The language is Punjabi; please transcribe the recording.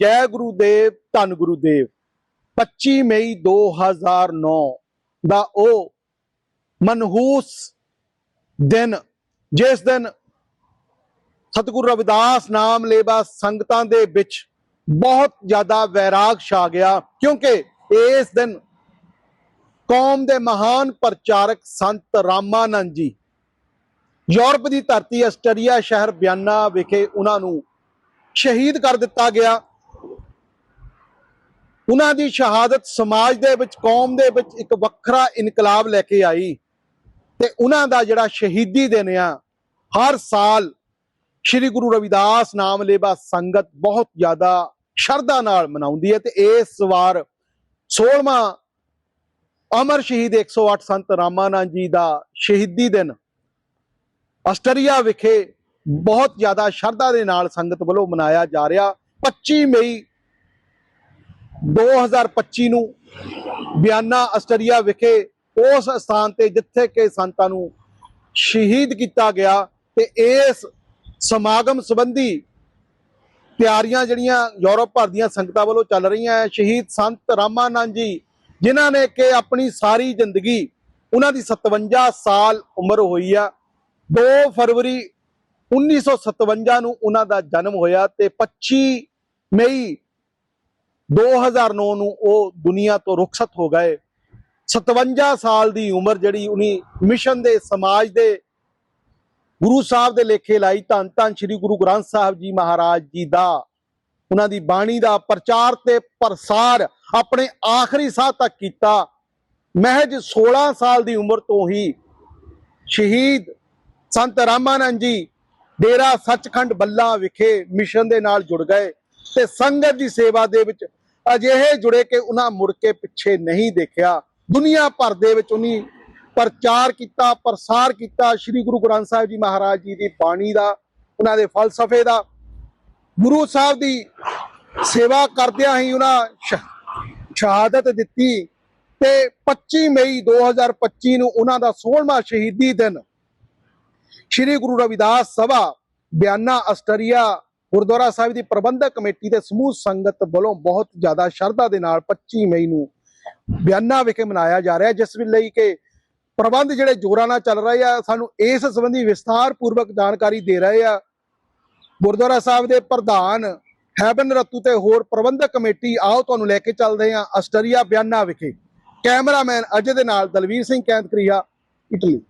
ਜੈ ਗੁਰੂ ਦੇਵ, ਧੰਨ ਗੁਰੂ ਦੇਵ। 25 ਮਈ 2009 ਦਾ ਉਹ ਮਨਹੂਸ ਦਿਨ, ਜਿਸ ਦਿਨ ਸਤਿਗੁਰੂ ਰਵਿਦਾਸ ਨਾਮ ਲੇਵਾ ਸੰਗਤਾਂ ਦੇ ਵਿੱਚ ਬਹੁਤ ਜ਼ਿਆਦਾ ਵੈਰਾਗ ਛਾ ਗਿਆ, ਕਿਉਂਕਿ ਇਸ ਦਿਨ ਕੌਮ ਦੇ ਮਹਾਨ ਪ੍ਰਚਾਰਕ ਸੰਤ ਰਾਮਾਨੰਦ ਜੀ ਯੂਰਪ ਦੀ ਧਰਤੀ ਆਸਟਰੀਆ ਸ਼ਹਿਰ ਬਿਆਨਾ ਵਿਖੇ ਉਹਨਾਂ ਨੂੰ ਸ਼ਹੀਦ ਕਰ ਦਿੱਤਾ ਗਿਆ। ਉਹਨਾਂ ਦੀ ਸ਼ਹਾਦਤ ਸਮਾਜ ਦੇ ਵਿੱਚ, ਕੌਮ ਦੇ ਵਿੱਚ ਇੱਕ ਵੱਖਰਾ ਇਨਕਲਾਬ ਲੈ ਕੇ ਆਈ। ਤੇ ਉਹਨਾਂ ਦਾ ਜਿਹੜਾ ਸ਼ਹੀਦੀ ਦਿਨ ਆ, ਹਰ ਸਾਲ ਸ੍ਰੀ ਗੁਰੂ ਰਵਿਦਾਸ ਨਾਮ ਲੇਵਾ ਸੰਗਤ ਬਹੁਤ ਜ਼ਿਆਦਾ ਸ਼ਰਧਾ ਨਾਲ ਮਨਾਉਂਦੀ ਹੈ ਤੇ ਇਸ ਵਾਰ 16ਵਾਂ ਅਮਰ ਸ਼ਹੀਦ 108 ਸੰਤ ਰਾਮਾਨੰਦ ਜੀ ਦਾ ਸ਼ਹੀਦੀ ਦਿਨ ਆਸਟਰੀਆ ਵਿਖੇ ਬਹੁਤ ਜ਼ਿਆਦਾ ਸ਼ਰਧਾ ਦੇ ਨਾਲ ਸੰਗਤ ਵੱਲੋਂ ਮਨਾਇਆ ਜਾ ਰਿਹਾ। 25 ਮਈ 2025 ਨੂੰ ਬਿਆਨਾ ਆਸਟਰੀਆ ਵਿਖੇ ਉਸ ਸਥਾਨ ਤੇ ਜਿੱਥੇ ਕਿ ਸੰਤਾਂ ਨੂੰ ਸ਼ਹੀਦ ਕੀਤਾ ਗਿਆ ਤੇ ਇਸ ਸਮਾਗਮ ਸੰਬੰਧੀ ਤਿਆਰੀਆਂ ਜਿਹੜੀਆਂ ਯੂਰਪ ਭਰ ਦੀਆਂ ਸੰਗਤਾਂ ਵੱਲੋਂ ਚੱਲ ਰਹੀਆਂ ਹੈ, ਸ਼ਹੀਦ ਸੰਤ ਰਾਮਾਨੰਦ ਜੀ, ਜਿਨ੍ਹਾਂ ਨੇ ਕਿ ਆਪਣੀ ਸਾਰੀ ਜ਼ਿੰਦਗੀ ਉਹਨਾਂ ਦੀ 57 ਸਾਲ ਉਮਰ ਹੋਈ ਆ। 2 ਫਰਵਰੀ 1957 ਨੂੰ ਉਹਨਾਂ ਦਾ ਜਨਮ ਹੋਇਆ ਤੇ 25 ਮਈ 2009 ਨੂੰ ਉਹ ਦੁਨੀਆ ਤੋਂ ਰੁਖਸਤ ਹੋ ਗਏ। 57 ਸਾਲ ਦੀ ਉਮਰ ਜਿਹੜੀ ਉਨੀ ਮਿਸ਼ਨ ਦੇ, ਸਮਾਜ ਦੇ, ਗੁਰੂ ਸਾਹਿਬ ਦੇ ਲੇਖੇ ਲਾਈ। ਧੰਨ ਧੰਨ ਸ੍ਰੀ ਗੁਰੂ ਗ੍ਰੰਥ ਸਾਹਿਬ ਜੀ ਮਹਾਰਾਜ ਜੀ ਦਾ ਉਹਨਾਂ ਦੀ ਬਾਣੀ ਦਾ ਪ੍ਰਚਾਰ ਤੇ ਪ੍ਰਸਾਰ ਆਪਣੇ ਆਖਰੀ ਸਾਹ ਤੱਕ ਕੀਤਾ। ਮਹਿਜ 16 ਸਾਲ ਦੀ ਉਮਰ ਤੋਂ ਹੀ ਸ਼ਹੀਦ ਸੰਤ ਰਾਮਾਨੰਦ ਜੀ ਡੇਰਾ ਸੱਚਖੰਡ ਬੱਲਾ ਵਿਖੇ ਮਿਸ਼ਨ ਦੇ ਨਾਲ ਜੁੜ ਗਏ। ਤੇ ਸੰਗਤ ਦੀ ਸੇਵਾ ਦੇ ਵਿੱਚ ਅਜਿਹੇ ਜੁੜੇ ਕਿ ਉਹਨਾਂ ਮੁੜ ਕੇ ਪਿੱਛੇ ਨਹੀਂ ਦੇਖਿਆ। ਦੁਨੀਆ ਭਰ ਦੇ ਵਿੱਚ ਉਹਨੀ ਪ੍ਰਚਾਰ ਕੀਤਾ, ਪ੍ਰਸਾਰ ਕੀਤਾ। ਸ੍ਰੀ ਗੁਰੂ ਗ੍ਰੰਥ ਸਾਹਿਬ ਜੀ ਮਹਾਰਾਜ ਜੀ ਦੀ ਬਾਣੀ ਦਾ, ਉਹਨਾਂ ਦੇ ਫਲਸਫੇ ਦਾ। ਗੁਰੂ ਸਾਹਿਬ ਦੀ ਸੇਵਾ ਕਰਦਿਆਂ ਹੀ ਉਹਨਾਂ ਸ਼ਹਾਦਤ ਦਿੱਤੀ ਤੇ 25 ਮਈ 2025 ਨੂੰ ਉਹਨਾਂ ਦਾ 16ਵਾਂ ਸ਼ਹੀਦੀ ਦਿਨ ਸ੍ਰੀ ਗੁਰੂ ਰਵਿਦਾਸ ਸਭਾ, ਬਿਆਨਾ ਅਸਟਰੀਆ ਗੁਰਦੁਆਰਾ ਸਾਹਿਬ ਦੀ ਪ੍ਰਬੰਧਕ ਕਮੇਟੀ ਦੇ ਸਮੂਹ ਸੰਗਤ ਵੱਲੋਂ ਬਹੁਤ ਜ਼ਿਆਦਾ ਸ਼ਰਧਾ ਦੇ ਨਾਲ 25 ਮਈ ਨੂੰ ਬਿਆਨਾ ਵਿਖੇ ਮਨਾਇਆ ਜਾ ਰਿਹਾ, ਜਿਸ ਲਈ ਕਿ ਪ੍ਰਬੰਧ ਜਿਹੜੇ ਜੋਰਾਂ ਨਾਲ ਚੱਲ ਰਹੇ ਆ, ਸਾਨੂੰ ਇਸ ਸੰਬੰਧੀ ਵਿਸਥਾਰ ਪੂਰਵਕ ਜਾਣਕਾਰੀ ਦੇ ਰਹੇ ਆ। ਗੁਰਦੁਆਰਾ ਸਾਹਿਬ ਦੇ ਪ੍ਰਧਾਨ ਹੈਬਨ ਰਤੂ ਤੇ ਹੋਰ ਪ੍ਰਬੰਧਕ ਕਮੇਟੀ, ਆਓ ਤੁਹਾਨੂੰ ਲੈ ਕੇ ਚੱਲਦੇ ਆ ਆਸਟਰੀਆ ਬਿਆਨਾ ਵਿਖੇ। ਕੈਮਰਾਮੈਨ ਅਜੇ ਦੇ ਨਾਲ ਦਲਵੀਰ ਸਿੰਘ ਕੈਂਤਕਰੀਆ, ਇਟਲੀ।